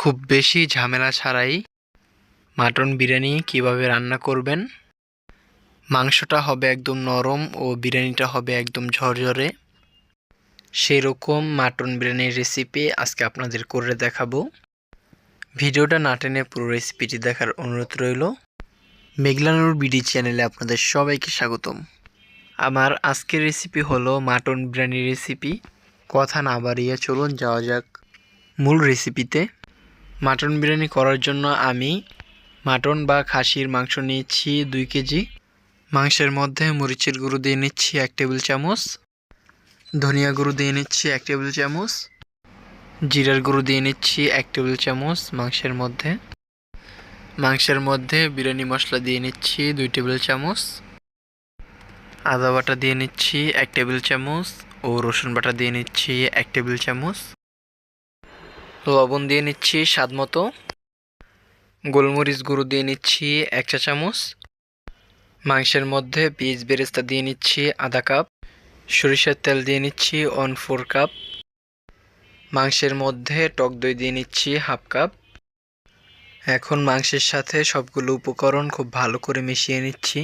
খুব বেশি ঝামেলা ছাড়াই মাটন বিরিয়ানি কীভাবে রান্না করবেন? মাংসটা হবে একদম নরম ও বিরিয়ানিটা হবে একদম ঝরঝরে। সেই রকম মাটন বিরিয়ানির রেসিপি আজকে আপনাদের করে দেখাবো। ভিডিওটা না টেনে পুরো রেসিপিটি দেখার অনুরোধ রইল। মেঘলানুর বিডি চ্যানেলে আপনাদের সবাইকে স্বাগতম। আমার আজকের রেসিপি হলো মাটন বিরিয়ানি রেসিপি কথা না বাড়িয়ে চলুন, যাওয়া যাক মূল রেসিপিতে মাটন বিরিয়ানি করার জন্য আমি মাটন বা খাসির মাংস নিয়েছি দুই কেজি। মাংসের মধ্যে মরিচের গুঁড়ো দিয়ে নিচ্ছি এক টেবিল চামচ। ধনিয়া গুঁড়ো দিয়ে নিচ্ছি এক টেবিল চামচ। জিরার গুঁড়ো দিয়ে নিচ্ছি এক টেবিল চামচ মাংসের মধ্যে। মাংসের মধ্যে বিরিয়ানি মশলা দিয়ে নিচ্ছি দুই টেবিল চামচ। আদা বাটা দিয়ে নিচ্ছি এক টেবিল চামচ ও রসুন বাটা দিয়ে নিচ্ছি এক টেবিল চামচ। লবণ দিয়ে নিচ্ছি স্বাদ মতো। গোলমরিচ গুঁড়ো দিয়ে নিচ্ছি এক চা চামচ। মাংসের মধ্যে পিস বেরেস্তা দিয়ে নিচ্ছি আধা কাপ। সরিষার তেল দিয়ে নিচ্ছি ওয়ান ফোর কাপ মাংসের মধ্যে টক দই দিয়ে নিচ্ছি হাফ কাপ এখন মাংসের সাথে সবগুলো উপকরণ খুব ভালো করে মিশিয়ে নিচ্ছি।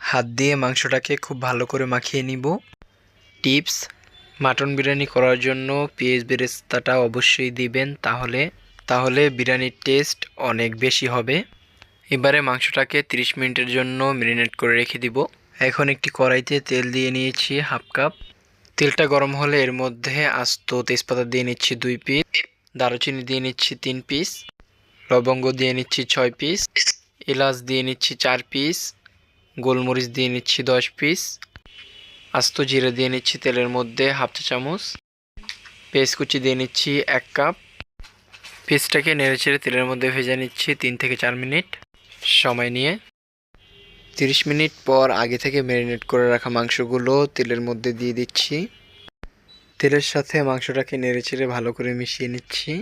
হাত দিয়ে মাংসটাকে খুব ভালো করে মাখিয়ে নিব। টিপস মাটন বিরিয়ানি করার জন্য পেঁয়াজ বেরেস্তাটা অবশ্যই দিবেন, তাহলে তাহলে বিরিয়ানির টেস্ট অনেক বেশি হবে। এবারে মাংসটাকে 30 মিনিটের জন্য ম্যারিনেট করে রেখে দিব। এখন একটি কড়াইতে তেল দিয়ে নিয়েছি হাফ কাপ। তেলটা গরম হলে এর মধ্যে আস্ত তেজপাতা দিয়ে নিচ্ছি দুই পিস দারুচিনি দিয়ে নিচ্ছি তিন পিস লবঙ্গ দিয়ে নিচ্ছি ছয় পিস এলাচ দিয়ে নিচ্ছি চার পিস গোলমরিচ দিয়ে নিচ্ছি দশ পিস আস্ত জিরে দিয়ে নিচ্ছি তেলের মধ্যে হাফ চা চামচ। পেঁয়াজ কুচি দিয়ে নিচ্ছি এক কাপ। পেঁয়াজটাকে নেড়ে ছেড়ে তেলের মধ্যে ভেজে নিচ্ছি তিন থেকে চার মিনিট সময় নিয়ে। তিরিশ মিনিট পর আগে থেকে ম্যারিনেট করে রাখা মাংসগুলো তেলের মধ্যে দিয়ে দিচ্ছি। তেলের সাথে মাংসটাকে নেড়ে ছেড়ে ভালো করে মিশিয়ে নিচ্ছি।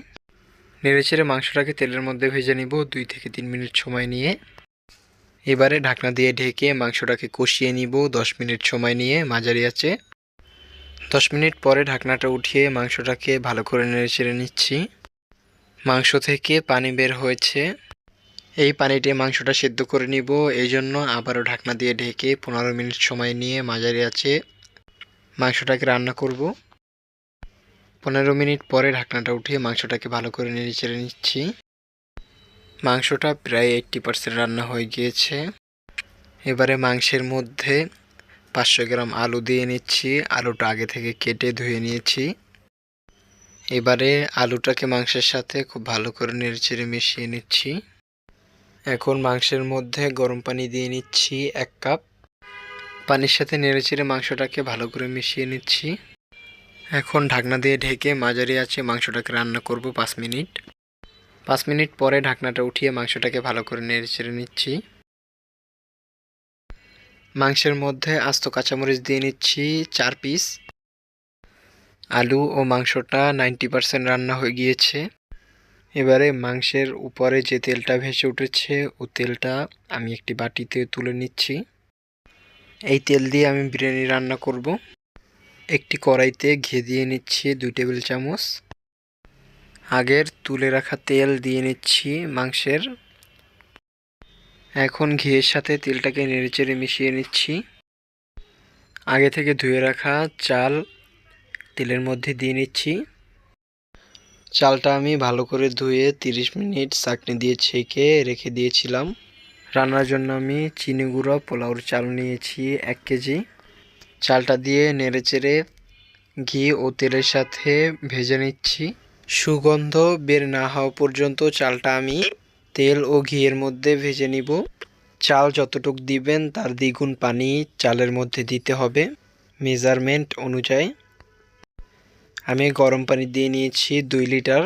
নেড়ে ছেড়ে মাংসটাকে তেলের মধ্যে ভেজে নিব দুই থেকে তিন মিনিট সময় নিয়ে। এবারে ঢাকনা দিয়ে ঢেকে মাংসটাকে কষিয়ে নিব। দশ মিনিট সময় নিয়ে মাঝারি আছে। দশ মিনিট পরে ঢাকনাটা উঠিয়ে মাংসটাকে ভালো করে নেড়ে ছেড়ে নিচ্ছি। মাংস থেকে পানি বের হয়েছে। এই পানিটি মাংসটা সেদ্ধ করে নিব। এই জন্য আবারও ঢাকনা দিয়ে ঢেকে পনেরো মিনিট সময় নিয়ে মাঝারি আছে। মাংসটাকে রান্না করব। পনেরো মিনিট পরে ঢাকনাটা উঠিয়ে মাংসটাকে ভালো করে নেড়ে চেড়ে নিচ্ছি। মাংসটা প্রায় এইট্টি পার্সেন্ট রান্না হয়ে গিয়েছে। এবারে মাংসের মধ্যে পাঁচশো গ্রাম আলু দিয়ে নিচ্ছি। আলুটা আগে থেকে কেটে ধুয়ে নিয়েছি। এবারে আলুটাকে মাংসের সাথে খুব ভালো করে নেড়েচেড়ে মিশিয়ে নিচ্ছি। এখন মাংসের মধ্যে গরম পানি দিয়ে নিচ্ছি এক কাপ। পানির সাথে নেড়েচেড়ে মাংসটাকে ভালো করে মিশিয়ে নিচ্ছি। এখন ঢাকনা দিয়ে ঢেকে মাঝারি আছে মাংসটাকে রান্না করব পাঁচ মিনিট। পাঁচ মিনিট পরে ঢাকনাটা উঠিয়ে মাংসটাকে ভালো করে নেড়েচেড়ে নিচ্ছি। মাংসের মধ্যে আস্ত কাঁচামরিচ দিয়ে নিচ্ছি চার পিস। আলু ও মাংসটা নাইনটি পারসেন্ট রান্না হয়ে গিয়েছে। এবারে মাংসের উপরে যে তেলটা ভেসে উঠেছে, ও তেলটা আমি একটি বাটিতে তুলে নিচ্ছি। এই তেল দিয়ে আমি বিরিয়ানি রান্না করব। একটি কড়াইতে ঘি দিয়ে নিচ্ছি দুই টেবিল চামচ। আগের তুলে রাখা তেল দিয়ে নিচ্ছি মাংসের। এখন ঘিয়ের সাথে তেলটাকে নেড়েচেড়ে মিশিয়ে নিচ্ছি। আগে থেকে ধুয়ে রাখা চাল তেলের মধ্যে দিয়ে নিচ্ছি। চালটা আমি ভালো করে ধুয়ে 30 মিনিট চাকনি দিয়ে ছেঁকে রেখে দিয়েছিলাম। রান্নার জন্য আমি চিনি গুঁড়ো, পোলাওর চাল নিয়েছি এক কেজি। চালটা দিয়ে নেড়েচেড়ে ঘি ও তেলের সাথে ভেজে নিচ্ছি। সুগন্ধ বের না হওয়া পর্যন্ত চালটা আমি তেল ও ঘিয়ের মধ্যে ভেজে নিব। চাল যতটুক দিবেন তার দ্বিগুণ পানি চালের মধ্যে দিতে হবে মেজারমেন্ট অনুযায়ী। আমি গরম পানি দিয়ে নিয়েছি দুই লিটার।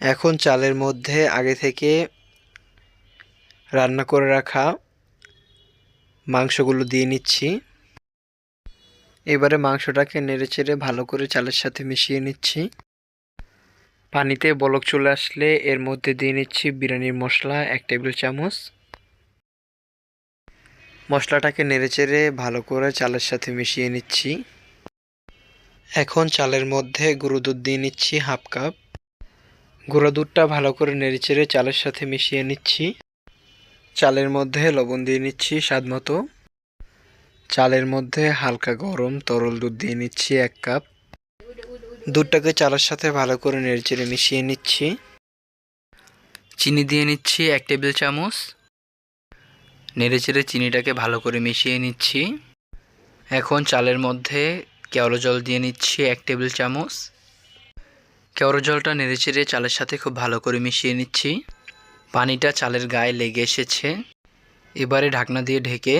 এখন চালের মধ্যে আগে থেকে রান্না করে রাখা মাংসগুলো দিয়ে নিচ্ছি। এবারে মাংসটাকে নেড়েচেড়ে ভালো করে চালের সাথে মিশিয়ে নিচ্ছি। পানিতে বলক চলে আসলে এর মধ্যে দিয়ে নিচ্ছি বিরিয়ানির মশলা, এক টেবিল চামচ। মশলাটাকে নেড়েচেড়ে ভালো করে চালের সাথে মিশিয়ে নিচ্ছি। এখন চালের মধ্যে গুঁড়ো দুধ দিয়ে নিচ্ছি হাফ কাপ। গুঁড়ো দুধটা ভালো করে নেড়েচেড়ে চালের সাথে মিশিয়ে নিচ্ছি। চালের মধ্যে লবণ দিয়ে নিচ্ছি স্বাদ মতো। চালের মধ্যে হালকা গরম তরল দুধ দিয়ে নিচ্ছি এক কাপ। দুধটাকে চালের সাথে ভালো করে নেড়েচেড়ে মিশিয়ে নিচ্ছি। চিনি দিয়ে নিচ্ছি এক টেবিল চামচ। নেড়েচেড়ে চিনিটাকে ভালো করে মিশিয়ে নিচ্ছি। এখন চালের মধ্যে কেওড়ো জল দিয়ে নিচ্ছি এক টেবিল চামচ। কেওড়া জলটা নেড়েচেড়ে চালের সাথে খুব ভালো করে মিশিয়ে নিচ্ছি। পানিটা চালের গায়ে লেগে এসেছে। এবারে ঢাকনা দিয়ে ঢেকে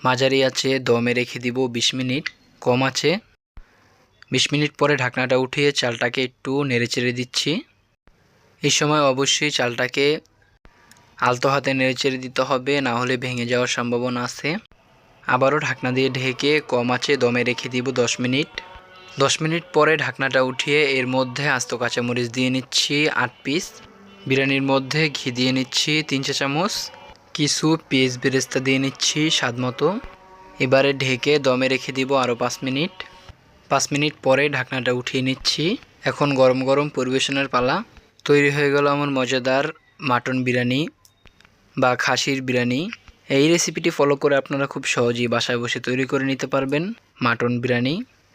মাঝারি আছে দমে রেখে দিব বিশ মিনিট। কম আছে বিশ মিনিট পরে ঢাকনাটা উঠিয়ে চালটাকে একটু নেড়েচেড়ে দিচ্ছি। এই সময় অবশ্যই চালটাকে আলতো হাতে নেড়েচেড়ে দিতে হবে, না হলে ভেঙে যাওয়ার সম্ভাবনা আছে। আবারও ঢাকনা দিয়ে ঢেকে কম আছে দমে রেখে দিব দশ মিনিট। দশ মিনিট পরে ঢাকনাটা উঠিয়ে এর মধ্যে আস্ত কাঁচামরিচ দিয়ে নিচ্ছি আট পিস। বিরিয়ানির মধ্যে ঘি দিয়ে নিচ্ছি তিন চা চামচ। কিছু পেঁয়াজ বেরেস্তা দিয়ে নিচ্ছি স্বাদ মতো এবারে ঢেকে দমে রেখে দিব আরও পাঁচ মিনিট। পাঁচ মিনিট পরে ঢাকনাটা উঠিয়ে নিচ্ছি। এখন গরম গরম পরিবেশনের পালা। তৈরি হয়ে গেল আমার মজাদার মাটন বিরিয়ানি বা খাসির বিরিয়ানি। এই রেসিপিটি ফলো করে আপনারা খুব সহজেই বাসায় বসে তৈরি করে নিতে পারবেন মাটন বিরিয়ানি।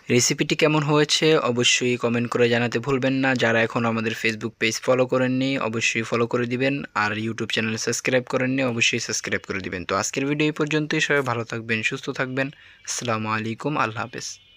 রেসিপিটি কেমন হয়েছে অবশ্যই কমেন্ট করে জানাতে ভুলবেন না। যারা এখন আমাদের ফেসবুক পেজ ফলো করেননি, অবশ্যই ফলো করে দিবেন। আর ইউটিউব চ্যানেল সাবস্ক্রাইব করেননি, অবশ্যই সাবস্ক্রাইব করে দিবেন। তো আজকের ভিডিও এই পর্যন্তই। সবাই ভালো থাকবেন, সুস্থ থাকবেন। আসসালামু আলাইকুম, আল্লাহ হাফেজ।